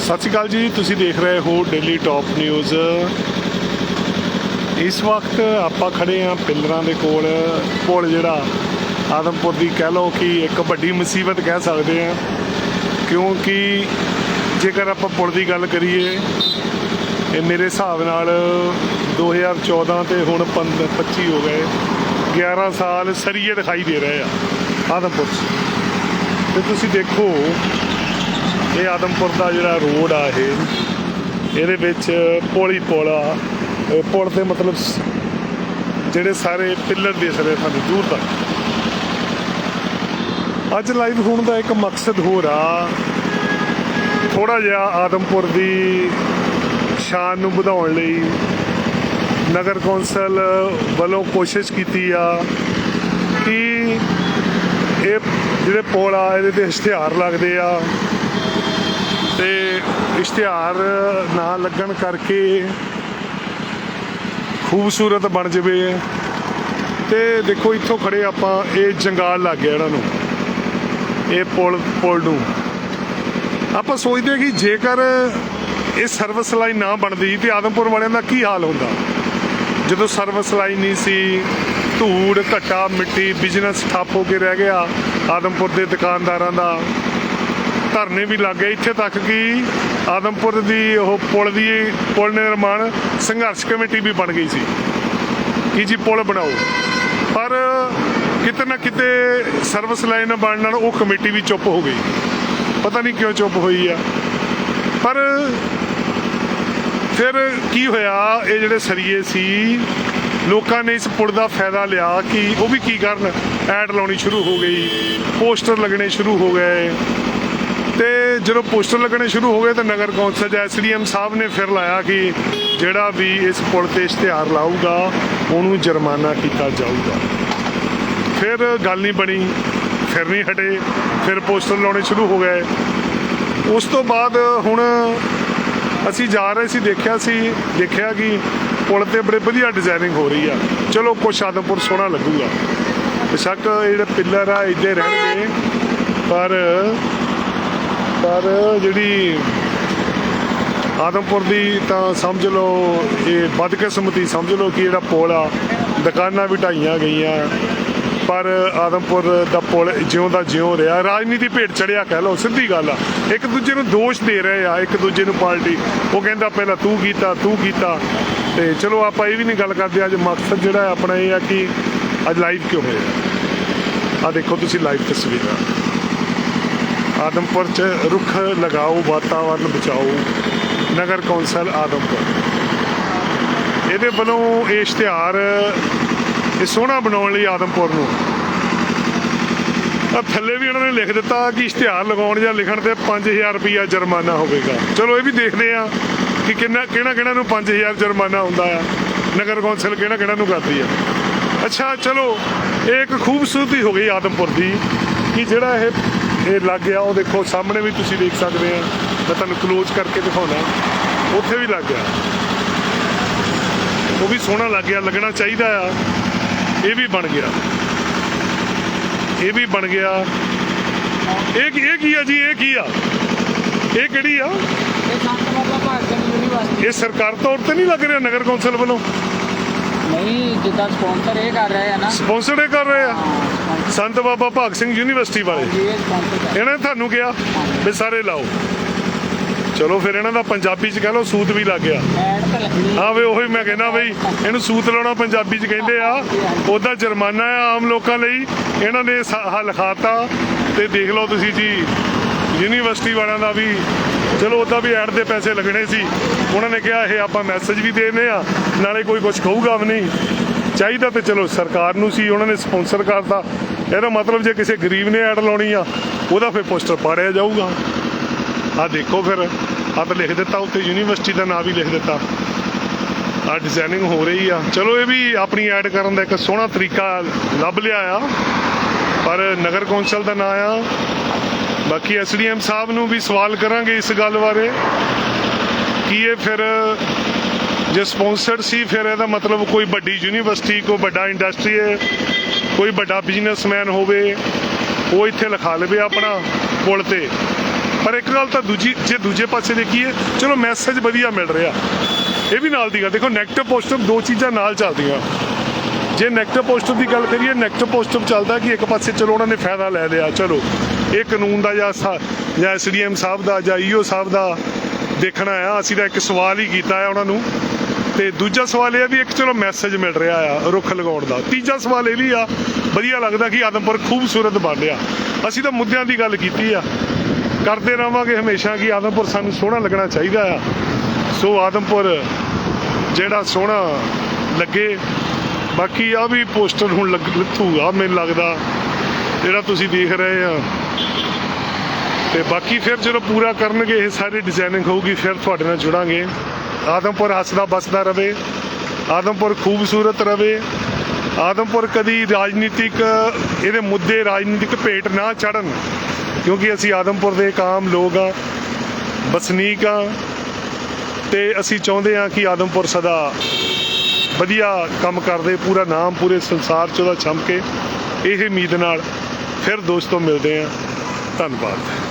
ਸਤਿ ਸ਼੍ਰੀ ਅਕਾਲ ਜੀ, ਤੁਸੀਂ ਦੇਖ ਰਹੇ ਹੋ ਡੇਲੀ ਟਾਪ ਨਿਊਜ਼ ਇਸ ਵਕਤ ਆਪਾਂ ਖੜੇ ਆ ਪਿੱਲਰਾਂ ਦੇ ਕੋਲ। ਪੁਲ ਜਿਹੜਾ ਆਦਮਪੁਰ ਦੀ ਕਹਿ ਲਓ ਕਿ ਇੱਕ ਵੱਡੀ ਮੁਸੀਬਤ ਕਹਿ ਸਕਦੇ ਆ ਕਿਉਂਕਿ ਜੇਕਰ ਆਪਾਂ ਪੁਲ ਦੀ ਗੱਲ ਕਰੀਏ, ਇਹ ਮੇਰੇ ਹਿਸਾਬ ਨਾਲ 2014 ਤੇ ਹੁਣ 15 25 ਹੋ ਗਏ। 11 ਸਾਲ ਸਰੀਏ ਦਿਖਾਈ ਦੇ ਰਹੇ ਆ ਆਦਮਪੁਰ। 'ਚ ਤੇ ਤੁਸੀਂ ਦੇਖੋ ਇਹ ਆਦਮਪੁਰ ਦਾ ਜਿਹੜਾ ਰੋਡ ਆ ਇਹ, ਇਹਦੇ ਵਿੱਚ ਪੁਲ ਹੀ ਪੁਲ ਆ। ਪੁਲ ਤੇ ਮਤਲਬ ਜਿਹੜੇ ਸਾਰੇ ਪਿੱਲਰ ਦਿਸ ਰਹੇ ਸਾਨੂੰ, ਦੂਰ ਤੱਕ। ਅੱਜ ਲਾਈਵ ਹੋਣ ਦਾ ਇੱਕ ਮਕਸਦ ਹੋਰ ਆ। ਥੋੜਾ ਜਿਹਾ ਆਦਮਪੁਰ ਦੀ ਸ਼ਾਨ ਨੂੰ ਵਧਾਉਣ ਲਈ ਨਗਰ ਕੌਂਸਲ ਵੱਲੋਂ ਕੋਸ਼ਿਸ਼ ਕੀਤੀ ਆ ਕਿ ਇਹ ਜਿਹੜੇ ਪੁਲ ਆ, ਇਹਦੇ ਤੇ ਇਸ਼ਤਿਹਾਰ ਲੱਗਦੇ ਆ। ਤੇ ਇਸ਼ਤਿਹਾਰ ਨਾ ਲੱਗਣ ਕਰਕੇ ਖੂਬਸੂਰਤ ਬਣ ਜਵੇ। ਤੇ ਦੇਖੋ, ਇੱਥੋਂ ਖੜੇ ਆਪਾਂ, ਇਹ ਜੰਗਾਲ ਲੱਗ ਗਿਆ ਇਹਨਾਂ ਨੂੰ। ਇਹ ਪੁਲ ਪੁਲ ਨੂੰ। ਆਪਾਂ ਸੋਚਦੇ ਕਿ ਜੇਕਰ ਇਹ ਸਰਵਿਸ ਲਾਈਨ ਨਾ ਬਣਦੀ ਤੇ ਆਦਮਪੁਰ ਵਾਲਿਆਂ ਦਾ ਕੀ ਹਾਲ ਹੁੰਦਾ? ਜਦੋਂ ਸਰਵਿਸ ਲਾਈਨ ਨਹੀਂ ਸੀ, ਧੂੜ, ਘੱਟਾ, ਮਿੱਟੀ ਬਿਜ਼ਨਸ ਠੱਪ ਹੋ ਕੇ ਰਹਿ ਗਿਆ ਆਦਮਪੁਰ ਦੇ ਦੁਕਾਨਦਾਰਾਂ ਦਾ। ਧਰਨੇ ਵੀ ਲੱਗ ਗਏ ਇੱਥੇ ਤੱਕ ਕਿ ਆਦਮਪੁਰ ਦੀ ਉਹ ਪੁਲ ਦੀ ਪੁਲ ਨਿਰਮਾਣ ਸੰਘਰਸ਼ ਕਮੇਟੀ ਵੀ ਬਣ ਗਈ ਸੀ। ਕਿ ਜੀ ਪੁਲ ਬਣਾਓ। ਪਰ ਕਿਤੇ ਨਾ ਕਿਤੇ ਸਰਵਿਸ ਲਾਈਨ ਬਣਨ ਨਾਲ ਉਹ ਕਮੇਟੀ ਵੀ ਚੁੱਪ ਹੋ ਗਈ। ਪਤਾ ਨਹੀਂ ਕਿਉਂ ਚੁੱਪ ਹੋਈ ਆ। ਪਰ ਫਿਰ ਕੀ ਹੋਇਆ? ਇਹ ਜਿਹੜੇ ਸਰੀਏ ਸੀ, ਲੋਕਾਂ ਨੇ ਇਸ ਪੁਲ ਦਾ ਫਾਇਦਾ ਲਿਆ ਕਿ ਉਹ ਵੀ ਕੀ ਕਰਨ? ਐਡ ਲਾਉਣੀ ਸ਼ੁਰੂ ਹੋ ਗਈ। ਪੋਸਟਰ ਲੱਗਣੇ ਸ਼ੁਰੂ ਹੋ ਗਏ। ਤੇ ਜਦੋਂ ਪੋਸਟਰ ਲੱਗਣੇ ਸ਼ੁਰੂ ਹੋ ਗਏ ਤਾਂ ਨਗਰ ਕੌਂਸਲ ਜਾਂ ਐਸਡੀਐਮ ਸਾਹਿਬ ਨੇ ਫਿਰ ਲਾਇਆ ਕਿ ਜਿਹੜਾ ਵੀ ਇਸ ਪੁਲ ਤੇ ਇਸ਼ਤਿਹਾਰ ਲਾਊਗਾ, ਉਹਨੂੰ ਜੁਰਮਾਨਾ ਕੀਤਾ ਜਾਊਗਾ। ਫਿਰ ਗੱਲ ਨਹੀਂ ਬਣੀ, ਫਿਰ ਨਹੀਂ ਹਟੇ, ਫਿਰ ਪੋਸਟਰ ਲਾਉਣੇ ਸ਼ੁਰੂ ਹੋ ਗਏ। ਉਸ ਤੋਂ ਬਾਅਦ ਹੁਣ ਅਸੀਂ ਜਾ ਰਹੇ ਸੀ, ਦੇਖਿਆ ਸੀ, ਦੇਖਿਆ ਕਿ ਪੁਲ ਤੇ ਬੜੇ ਵਧੀਆ ਡਿਜ਼ਾਈਨਿੰਗ ਹੋ ਰਹੀ ਆ। ਚਲੋ, ਕੁਛ ਆਦਮਪੁਰ ਸੋਹਣਾ ਲੱਗੂਗਾ। ਬੇਸ਼ੱਕ ਜਿਹੜੇ ਪਿੱਲਰ ਆ, ਇੱਦੇ ਰਹਿਣਗੇ, ਪਰ ਪਰ ਜਿਹੜੀ ਆਦਮਪੁਰ ਦੀ ਤਾਂ ਸਮਝ ਲਓ, ਇਹ ਬਦਕਿਸਮਤੀ ਸਮਝ ਲਓ ਕਿ ਜਿਹੜਾ ਪੁਲ ਆ, ਦੁਕਾਨਾਂ ਵੀ ਢਾਈਆਂ ਗਈਆਂ। ਪਰ ਆਦਮਪੁਰ ਦਾ ਪੁਲ ਜਿਉਂ ਦਾ ਜਿਉਂ ਰਿਹਾ, ਰਾਜਨੀਤੀ ਭੇਟ ਚੜਿਆ ਕਹਿ ਲਓ, ਸਿੱਧੀ ਗੱਲ ਆ। ਇੱਕ ਦੂਜੇ ਨੂੰ ਦੋਸ਼ ਦੇ ਰਹੇ ਆ, ਇੱਕ ਦੂਜੇ ਨੂੰ ਪਾਰਟੀ। ਉਹ ਕਹਿੰਦਾ ਪਹਿਲਾਂ ਤੂੰ ਕੀਤਾ ਤੂੰ ਕੀਤਾ। ਤੇ ਚਲੋ ਆਪਾਂ ਇਹ ਵੀ ਨਹੀਂ ਗੱਲ ਕਰਦੇ, ਅੱਜ ਮਕਸਦ ਜਿਹੜਾ ਆਪਣਾ ਇਹ ਆ ਕਿ ਅੱਜ ਲਾਈਵ ਕਿਉਂ ਹੋਇਆ ਆ ਦੇਖੋ ਤੁਸੀਂ ਲਾਈਵ ਤਸਵੀਰਾਂ। ਆਦਮਪੁਰ ਚ ਰੁੱਖ ਲਗਾਓ ਵਾਤਾਵਰਨ ਬਚਾਓ ਨਗਰ ਕੌਂਸਲ ਆਦਮਪੁਰ ਇਹਦੇ ਵੱਲੋਂ ਇਹ ਇਸ਼ਤਿਹਾਰ ਇਹ ਸੋਹਣਾ ਬਣਾਉਣ ਲਈ ਆਦਮਪੁਰ ਨੂੰ ਆ ਥੱਲੇ ਵੀ ਇਹਨਾਂ ਨੇ ਲਿਖ ਦਿੱਤਾ ਕਿ ਇਸ਼ਤਿਹਾਰ ਲਗਾਉਣ ਜਾਂ ਲਿਖਣ ਤੇ 5000 ਰੁਪਇਆ ਜੁਰਮਾਨਾ ਹੋਵੇਗਾ ਚਲੋ ਇਹ ਵੀ ਦੇਖਦੇ ਆ ਕਿ ਕਿੰਨਾ ਕਿਹੜਾ ਕਿਹੜਾ ਨੂੰ 5000 ਜੁਰਮਾਨਾ ਹੁੰਦਾ ਆ ਨਗਰ ਕੌਂਸਲ ਕਿਹੜਾ ਕਿਹੜਾ ਨੂੰ ਕਰਦੀ ਆ ਅੱਛਾ ਚਲੋ ਇਹ ਇੱਕ ਖੂਬਸੂਰਤੀ ਹੋ ਗਈ ਆਦਮਪੁਰ ਦੀ ਕਿ ਜਿਹੜਾ ਇਹ ਇਹ ਲੱਗ ਗਿਆ ਉਹ ਦੇਖੋ ਸਾਹਮਣੇ ਵੀ ਤੁਸੀਂ ਦੇਖ ਸਕਦੇ ਆ। ਮੈਂ ਤੁਹਾਨੂੰ ক্লোਜ਼ ਕਰਕੇ ਦਿਖਾਉਣਾ। ਉੱਥੇ ਵੀ ਲੱਗ ਗਿਆ। ਉਹ ਵੀ ਸੋਹਣਾ ਲੱਗ ਗਿਆ ਲੱਗਣਾ ਚਾਹੀਦਾ ਆ। ਇਹ ਵੀ ਬਣ ਗਿਆ। ਇਹ ਵੀ ਬਣ ਗਿਆ। ਇਹ ਕੀ- ਇਹ ਕੀ ਆ ਜੀ? ਇਹ ਕੀ ਆ? ਇਹ ਕਿਹੜੀ ਆ? ਇਹ ਸੰਤ ਬਾਬਾ ਭਾਗ ਸਿੰਘ ਯੂਨੀਵਰਸਿਟੀ। ਇਹ ਸਰਕਾਰ ਤੌਰ ਤੇ ਨਹੀਂ ਲੱਗ ਰਿਹਾ ਨਗਰ ਕੌਂਸਲ ਵੱਲੋਂ? ਨਹੀਂ ਜਿੱਦਾਂ ਸਪਾਂਸਰ ਇਹ ਕਰ ਰਹੇ ਆ ਨਾ। ਸਪਾਂਸਰਡ ਕਰ ਰਹੇ ਆ? ਸੰਤ ਬਾਬਾ ਭਾਗ ਸਿੰਘ ਯੂਨੀਵਰਸਿਟੀ ਵਾਲੇ ਇਹਨਾਂ ਨੇ ਤੁਹਾਨੂੰ ਕਿਹਾ ਵੀ ਸਾਰੇ ਲਾਓ। ਚਲੋ ਫਿਰ ਇਹਨਾਂ ਦਾ ਪੰਜਾਬੀ ਚ ਕਹ ਲਓ ਸੂਤ ਵੀ ਲੱਗ ਗਿਆ। ਹਾਂ ਵੇ ਉਹੀ ਮੈਂ ਕਹਿੰਦਾ ਬਈ ਇਹਨੂੰ ਸੂਤ ਲਾਉਣਾ ਪੰਜਾਬੀ ਚ ਕਹਿੰਦੇ ਆ ਉਹਦਾ ਜੁਰਮਾਨਾ ਆ ਆਮ ਲੋਕਾਂ ਲਈ। ਇਹਨਾਂ ਨੇ ਆਹ ਲਿਖਾਤਾ ਤੇ ਦੇਖ ਲਓ ਤੁਸੀਂ ਜੀ ਯੂਨੀਵਰਸਿਟੀ ਵਾਲਿਆਂ ਦਾ ਵੀ ਚਲੋ ਉਹਦਾ ਵੀ ਐਡ ਦੇ ਪੈਸੇ ਲੱਗਣੇ ਸੀ। ਉਹਨਾਂ ਨੇ ਕਿਹਾ ਇਹ ਆਪਾਂ ਮੈਸੇਜ ਵੀ ਦੇਨੇ ਆ ਨਾਲੇ ਕੋਈ ਕੁਝ ਕਹੂਗਾ ਵੀ ਨਹੀਂ। ਚਾਹੀਦਾ ਤੇ ਚਲੋ ਸਰਕਾਰ ਨੂੰ ਸੀ, ਉਹਨਾਂ ਨੇ ਸਪਾਂਸਰ ਕਰਤਾ। ਇਹਦਾ ਮਤਲਬ ਜੇ ਕਿਸੇ ਗਰੀਬ ਨੇ ਐਡ ਲਾਉਣੀ ਆ, ਉਹਦਾ ਫਿਰ ਪੋਸਟਰ ਪਾੜਿਆ ਜਾਊਗਾ। ਆ ਦੇਖੋ ਫਿਰ ਆ ਤਾਂ ਲਿਖ ਦਿੱਤਾ ਉੱਤੇ ਯੂਨੀਵਰਸਿਟੀ ਦਾ ਨਾਮ ਵੀ ਲਿਖ ਦਿੱਤਾ। ਆ ਡਿਜ਼ਾਈਨਿੰਗ ਹੋ ਰਹੀ ਆ। ਚਲੋ ਇਹ ਵੀ ਆਪਣੀ ਐਡ ਕਰਨ ਦਾ ਇੱਕ ਸੋਹਣਾ ਤਰੀਕਾ ਲੱਭ ਲਿਆ ਆ। ਪਰ ਨਗਰ ਕੌਂਸਲ ਦਾ ਨਾਂ ਆ। ਬਾਕੀ ਐਸਡੀਐਮ ਸਾਹਿਬ ਨੂੰ ਵੀ ਸਵਾਲ ਕਰਾਂਗੇ ਇਸ ਗੱਲ ਬਾਰੇ। ਕਿ ਇਹ ਫਿਰ ਜੇ ਸਪਾਂਸਰਡ ਸੀ, ਫਿਰ ਇਹਦਾ ਮਤਲਬ ਕੋਈ ਵੱਡੀ ਯੂਨੀਵਰਸਿਟੀ, ਕੋਈ ਵੱਡਾ ਇੰਡਸਟਰੀ ਹੈ, ਕੋਈ ਵੱਡਾ ਬਿਜ਼ਨਸਮੈਨ ਹੋਵੇ, ਉਹ ਇੱਥੇ ਲਿਖਾ ਲਵੇ ਆਪਣਾ ਪੁਲ ਤੇ। ਪਰ ਇੱਕ ਗੱਲ ਤਾਂ ਦੂਜੀ, ਜੇ ਦੂਜੇ ਪਾਸੇ ਦੇਖੀਏ, ਚਲੋ ਮੈਸੇਜ ਵਧੀਆ ਮਿਲ ਰਿਹਾ। ਇਹ ਵੀ ਨਾਲ ਦੀ ਗੱਲ, ਦੇਖੋ ਨੈਗੇਟਿਵ ਪੋਜ਼ਿਟਿਵ ਦੋ ਚੀਜ਼ਾਂ ਨਾਲ ਚੱਲਦੀਆਂ। ਜੇ ਨੈਗੇਟਿਵ ਪੋਜ਼ਿਟਿਵ ਦੀ ਗੱਲ ਕਰੀਏ ਨੈਗੇਟਿਵ ਪੋਜ਼ਿਟਿਵ ਚੱਲਦਾ ਕਿ ਇੱਕ ਪਾਸੇ ਚਲੋ ਉਹਨਾਂ ਨੇ ਫਾਇਦਾ ਲੈ ਲਿਆ, ਚਲੋ। ਇਹ ਕਾਨੂੰਨ ਦਾ ਜਾਂ ਸਾ- ਜਾਂ ਐਸਡੀਐਮ ਸਾਹਿਬ ਦਾ ਜਾਂ ਈਓ ਸਾਹਿਬ ਦਾ ਦੇਖਣਾ ਆ ਅਸੀਂ ਤਾਂ ਇੱਕ ਸਵਾਲ ਹੀ ਕੀਤਾ ਆ ਉਹਨਾਂ ਨੂੰ। ਤੇ ਦੂਜਾ ਸਵਾਲ ਇਹ ਆ ਵੀ ਇੱਕ ਚਲੋ ਮੈਸੇਜ ਮਿਲ ਰਿਹਾ ਆ ਰੁੱਖ ਲਗਾਉਣ ਦਾ। ਤੀਜਾ ਸਵਾਲ ਇਹ ਵੀ ਆ, ਵਧੀਆ ਲੱਗਦਾ ਕਿ ਆਦਮਪੁਰ ਖੂਬਸੂਰਤ ਬਣ ਰਿਹਾ ਅਸੀਂ ਤਾਂ ਮੁੱਦਿਆਂ ਦੀ ਗੱਲ ਕੀਤੀ ਆ। ਕਰਦੇ ਰਹਾਂਗੇ ਹਮੇਸ਼ਾ ਕਿ ਆਦਮਪੁਰ ਸਾਨੂੰ ਸੋਹਣਾ ਲੱਗਣਾ ਚਾਹੀਦਾ ਆ। ਸੋ ਆਦਮਪੁਰ ਜਿਹੜਾ ਸੋਹਣਾ ਲੱਗੇ, ਬਾਕੀ ਆ ਵੀ ਪੋਸਟਰ ਹੁਣ ਲੱਗ ਲੱਥੂਗਾ ਮੈਨੂੰ ਲੱਗਦਾ। ਜਿਹੜਾ ਤੁਸੀਂ ਦੇਖ ਰਹੇ ਆ ਤੇ ਬਾਕੀ ਫਿਰ ਜਦੋਂ ਪੂਰਾ ਕਰਨਗੇ, ਇਹ ਸਾਰੀ ਡਿਜ਼ਾਈਨਿੰਗ ਹੋਊਗੀ, ਫਿਰ ਤੁਹਾਡੇ ਨਾਲ ਜੁੜਾਂਗੇ। ਆਦਮਪੁਰ ਹੱਸਦਾ ਬਸਦਾ ਰਵੇ, ਆਦਮਪੁਰ ਖੂਬਸੂਰਤ ਰਵੇ, ਆਦਮਪੁਰ ਕਦੀ ਰਾਜਨੀਤਿਕ, ਇਹਦੇ ਮੁੱਦੇ ਰਾਜਨੀਤਿਕ ਭੇਟ ਨਾ ਚੜਨ ਕਿਉਂਕਿ ਅਸੀਂ ਆਦਮਪੁਰ ਦੇ ਇੱਕ ਆਮ ਲੋਕ ਆ, ਵਸਨੀਕ ਆ, ਤੇ ਅਸੀਂ ਚਾਹੁੰਦੇ ਹਾਂ ਕਿ ਆਦਮਪੁਰ ਸਦਾ ਵਧੀਆ ਕੰਮ ਕਰਦੇ, ਪੂਰਾ ਨਾਮ ਪੂਰੇ ਸੰਸਾਰ 'ਚ ਉਹਦਾ ਚਮਕੇ ਇਹ ਉਮੀਦ ਨਾਲ ਫਿਰ ਦੋਸਤੋ ਮਿਲਦੇ ਹਾਂ। ਧੰਨਵਾਦ।